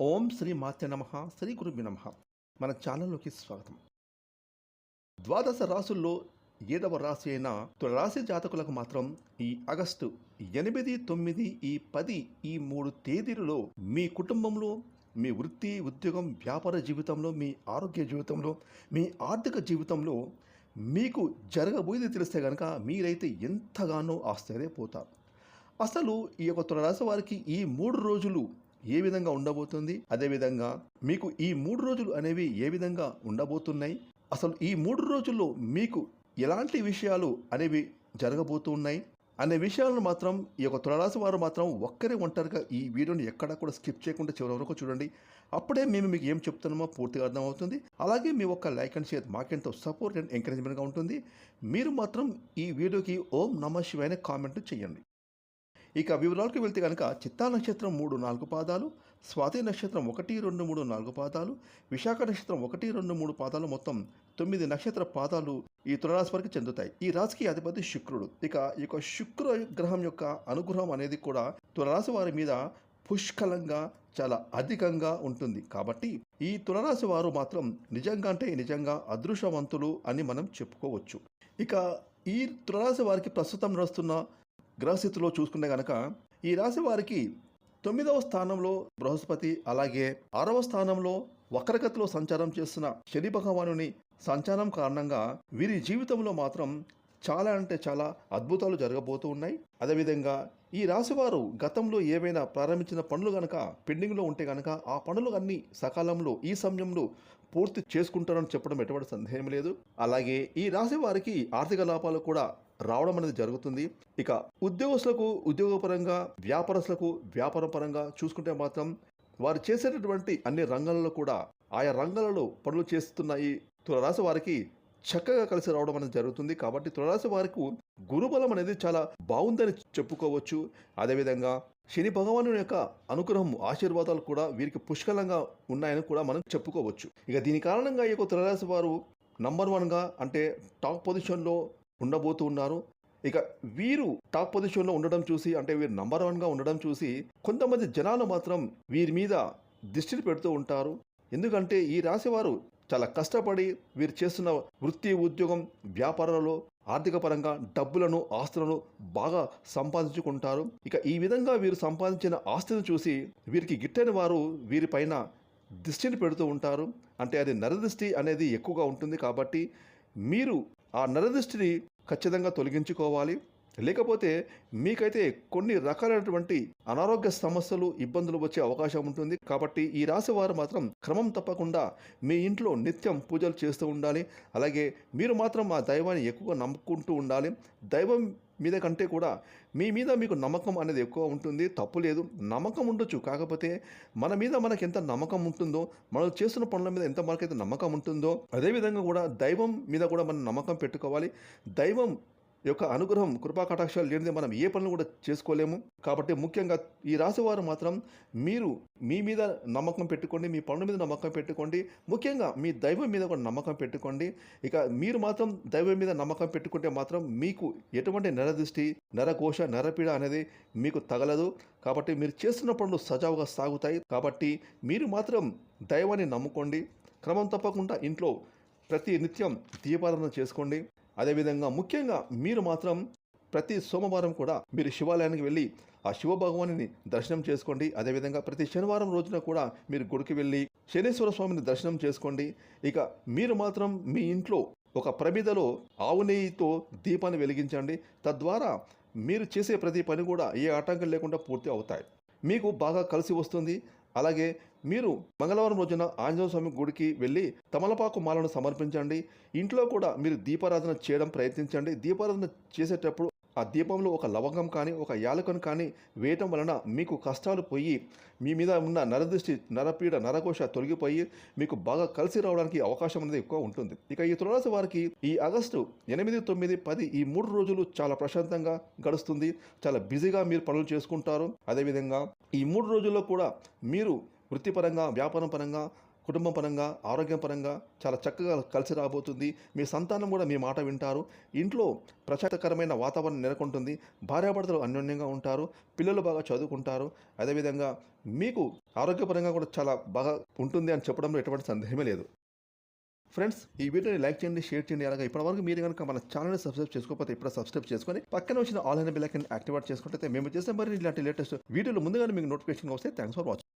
ఓం శ్రీ మాత్య నమ శ్రీ గురుభ్య నమ. మన ఛానల్లోకి స్వాగతం. ద్వాదశ రాసుల్లో ఏడవ రాశి అయిన తులరాశి జాతకులకు మాత్రం ఈ ఆగస్టు ఎనిమిది తొమ్మిది ఈ పది ఈ మూడు తేదీలలో మీ కుటుంబంలో మీ వృత్తి ఉద్యోగం వ్యాపార జీవితంలో మీ ఆరోగ్య జీవితంలో మీ ఆర్థిక జీవితంలో మీకు జరగబోయేది తెలిస్తే కనుక మీరైతే ఎంతగానో ఆశ్చర్యపోతారు. అసలు ఈ యొక్క తులరాశి వారికి ఈ మూడు రోజులు ఏ విధంగా ఉండబోతుంది? అదేవిధంగా మీకు ఈ మూడు రోజులు అనేవి ఏ విధంగా ఉండబోతున్నాయి? అసలు ఈ మూడు రోజుల్లో మీకు ఎలాంటి విషయాలు అనేవి జరగబోతున్నాయి అనే విషయాలను మాత్రం ఈ యొక్క తులరాశి వారు మాత్రం ఒక్కరే ఒంటరిగా ఈ వీడియోని ఎక్కడా కూడా స్కిప్ చేయకుండా చివరి వరకు చూడండి. అప్పుడే మేము మీకు ఏం చెప్తున్నామో పూర్తిగా అర్థమవుతుంది. అలాగే మీ ఒక్క లైక్ అండ్ షేర్ మాకెంతో సపోర్ట్ అండ్ ఎంకరేజ్మెంట్గా ఉంటుంది. మీరు మాత్రం ఈ వీడియోకి ఓం నమ శివాయ కామెంట్ చేయండి. ఇక వివరాలకు వెళ్తే కనుక చిత్తా నక్షత్రం మూడు నాలుగు పాదాలు స్వాతి నక్షత్రం ఒకటి రెండు మూడు నాలుగు పాదాలు విశాఖ నక్షత్రం ఒకటి రెండు మూడు పాదాలు మొత్తం తొమ్మిది నక్షత్ర పాదాలు ఈ తులరాశి వారికి చెందుతాయి. ఈ రాశికి అధిపతి శుక్రుడు. ఇక ఈ యొక్క శుక్ర గ్రహం యొక్క అనుగ్రహం అనేది కూడా తులరాశి వారి మీద పుష్కలంగా చాలా అధికంగా ఉంటుంది. కాబట్టి ఈ తులరాశి వారు మాత్రం నిజంగా అంటే నిజంగా అదృష్టవంతులు అని మనం చెప్పుకోవచ్చు. ఇక ఈ తులరాశి వారికి ప్రస్తుతం నడుస్తున్న గ్రహస్థితిలో చూసుకుంటే గనక ఈ రాశి వారికి తొమ్మిదవ స్థానంలో బృహస్పతి అలాగే ఆరవ స్థానంలో వక్రగతిలో సంచారం చేస్తున్న శని భగవానుని సంచారం కారణంగా వీరి జీవితంలో మాత్రం చాలా అంటే చాలా అద్భుతాలు జరగబోతూ ఉన్నాయి. అదేవిధంగా ఈ రాశివారు గతంలో ఏవైనా ప్రారంభించిన పనులు గనక పెండింగ్లో ఉంటే గనక ఆ పనులు అన్ని సకాలంలో ఈ సమయంలో పూర్తి చేసుకుంటారని చెప్పడం ఎటువంటి సందేహం లేదు. అలాగే ఈ రాశి వారికి ఆర్థిక లాభాలు కూడా రావడం అనేది జరుగుతుంది. ఇక ఉద్యోగస్తులకు ఉద్యోగపరంగా వ్యాపారస్తులకు వ్యాపార పరంగా చూసుకుంటే మాత్రం వారు చేసేటటువంటి అన్ని రంగాలలో కూడా ఆయా రంగాలలో పనులు చేస్తున్న ఈ తులరాశి వారికి చక్కగా కలిసి రావడం అనేది జరుగుతుంది. కాబట్టి తులరాశి వారికి గురుబలం అనేది చాలా బాగుందని చెప్పుకోవచ్చు. అదేవిధంగా శని భగవాను యొక్క అనుగ్రహం ఆశీర్వాదాలు కూడా వీరికి పుష్కలంగా ఉన్నాయని కూడా మనం చెప్పుకోవచ్చు. ఇక దీని కారణంగా ఈ యొక్క తులరాశి వారు నంబర్ వన్గా అంటే టాప్ పొజిషన్లో ఉండబోతూ ఉన్నారు. ఇక వీరు టాప్ పొజిషన్లో ఉండడం చూసి అంటే వీరు నంబర్ వన్గా ఉండడం చూసి కొంతమంది జనాలు మాత్రం వీరి మీద దృష్టిని పెడుతూ ఉంటారు. ఎందుకంటే ఈ రాశివారు చాలా కష్టపడి వీరు చేస్తున్న వృత్తి ఉద్యోగం వ్యాపారాలలో ఆర్థిక పరంగా డబ్బులను ఆస్తులను బాగా సంపాదించుకుంటారు. ఇక ఈ విధంగా వీరు సంపాదించిన ఆస్తిని చూసి వీరికి గిట్టని వారు వీరిపైన దృష్టిని పెడుతూ ఉంటారు. అంటే అది నరదృష్టి అనేది ఎక్కువగా ఉంటుంది కాబట్టి మీరు ఆ నరదృష్టిని ఖచ్చితంగా తొలగించుకోవాలి. లేకపోతే మీకైతే కొన్ని రకాలైనటువంటి అనారోగ్య సమస్యలు ఇబ్బందులు వచ్చే అవకాశం ఉంటుంది. కాబట్టి ఈ రాశి వారు మాత్రం క్రమం తప్పకుండా మీ ఇంట్లో నిత్యం పూజలు చేస్తూ ఉండాలి. అలాగే మీరు మాత్రం ఆ దైవాన్ని ఎక్కువగా నమ్ముకుంటూ ఉండాలి. దైవం మీద కంటే కూడా మీ మీద మీకు నమ్మకం అనేది ఎక్కువ ఉంటుంది. తప్పు లేదు. నమ్మకం ఉండొచ్చు. కాకపోతే మన మీద మనకి ఎంత నమ్మకం ఉంటుందో మనం చేస్తున్న పనుల మీద ఎంత మనకైతే నమ్మకం ఉంటుందో అదేవిధంగా కూడా దైవం మీద కూడా మనం నమ్మకం పెట్టుకోవాలి. దైవం యొక్క అనుగ్రహం కృపా కటాక్షాలు లేనిదే మనం ఏ పనులు కూడా చేసుకోలేము. కాబట్టి ముఖ్యంగా ఈ రాశివారు మాత్రం మీరు మీ మీద నమ్మకం పెట్టుకోండి మీ పనుల మీద నమ్మకం పెట్టుకోండి. ముఖ్యంగా మీ దైవం మీద కూడా నమ్మకం పెట్టుకోండి. ఇక మీరు మాత్రం దైవం మీద నమ్మకం పెట్టుకుంటే మాత్రం మీకు ఎటువంటి నరదృష్టి నరకోశ నరపీడ అనేది మీకు తగలదు. కాబట్టి మీరు చేస్తున్న పనులు సజావుగా సాగుతాయి. కాబట్టి మీరు మాత్రం దైవాన్ని నమ్ముకోండి. క్రమం తప్పకుండా ఇంట్లో ప్రతి నిత్యం దీపారాధన చేసుకోండి. అదేవిధంగా ముఖ్యంగా మీరు మాత్రం ప్రతి సోమవారం కూడా మీరు శివాలయానికి వెళ్ళి ఆ శివ భగవాన్ని దర్శనం చేసుకోండి. అదేవిధంగా ప్రతి శనివారం రోజున కూడా మీరు గుడికి వెళ్ళి శనీశ్వర స్వామిని దర్శనం చేసుకోండి. ఇక మీరు మాత్రం మీ ఇంట్లో ఒక ప్రమిదలో ఆవు నెయ్యితో దీపాన్ని వెలిగించండి. తద్వారా మీరు చేసే ప్రతి పని కూడా ఏ ఆటంకం లేకుండా పూర్తి అవుతాయి. మీకు బాగా కలిసి వస్తుంది. అలాగే మీరు మంగళవారం రోజున ఆంజనేయ స్వామి గుడికి వెళ్ళి తమలపాకు మాలను సమర్పించండి. ఇంట్లో కూడా మీరు దీపారాధన చేయడం ప్రయత్నించండి. దీపారాధన చేసేటప్పుడు ఆ దీపంలో ఒక లవంగం కానీ ఒక యాలకను కానీ వేయటం వలన మీకు కష్టాలు పోయి మీ మీద ఉన్న నరదృష్టి నరపీడ నరకోశ తొలగిపోయి మీకు బాగా కలిసి రావడానికి అవకాశం అనేది ఎక్కువ ఉంటుంది. ఇక ఈ తులరాశి వారికి ఈ ఆగస్టు ఎనిమిది తొమ్మిది పది ఈ మూడు రోజులు చాలా ప్రశాంతంగా గడుస్తుంది. చాలా బిజీగా మీరు పనులు చేసుకుంటారు. అదేవిధంగా ఈ మూడు రోజుల్లో కూడా మీరు వృత్తిపరంగా వ్యాపారం పరంగా కుటుంబ పరంగా ఆరోగ్యం పరంగా చాలా చక్కగా కలిసి రాబోతుంది. మీ సంతానం కూడా మీ మాట వింటారు. ఇంట్లో ప్రశాంతకరమైన వాతావరణం నెలకొంటుంది. భార్యాభర్తలు అన్యోన్యంగా ఉంటారు. పిల్లలు బాగా చదువుకుంటారు. అదేవిధంగా మీకు ఆరోగ్యపరంగా కూడా చాలా బాగా ఉంటుంది అని చెప్పడంలో ఎటువంటి సందేహమే లేదు. ఫ్రెండ్స్ ఈ వీడియోని లైక్ చేయండి షేర్ చేయండి. అలాగే ఇప్పటివరకు మీరు కనుక మన ఛానల్ని సబ్స్క్రైబ్ చేసుకోకపోతే ఇప్పుడు సబ్స్క్రైబ్ చేసుకొని పక్కన వచ్చిన ఆల్ అయిన బెల్ యాక్టివేట్ చేసుకుంటే మేము చేసే మరి ఇలాంటి లేటెస్ట్ వీడియోలు ముందుగానే మీకు నోటిఫికేషన్ వస్తే థ్యాంక్స్ ఫర్ వాచింగ్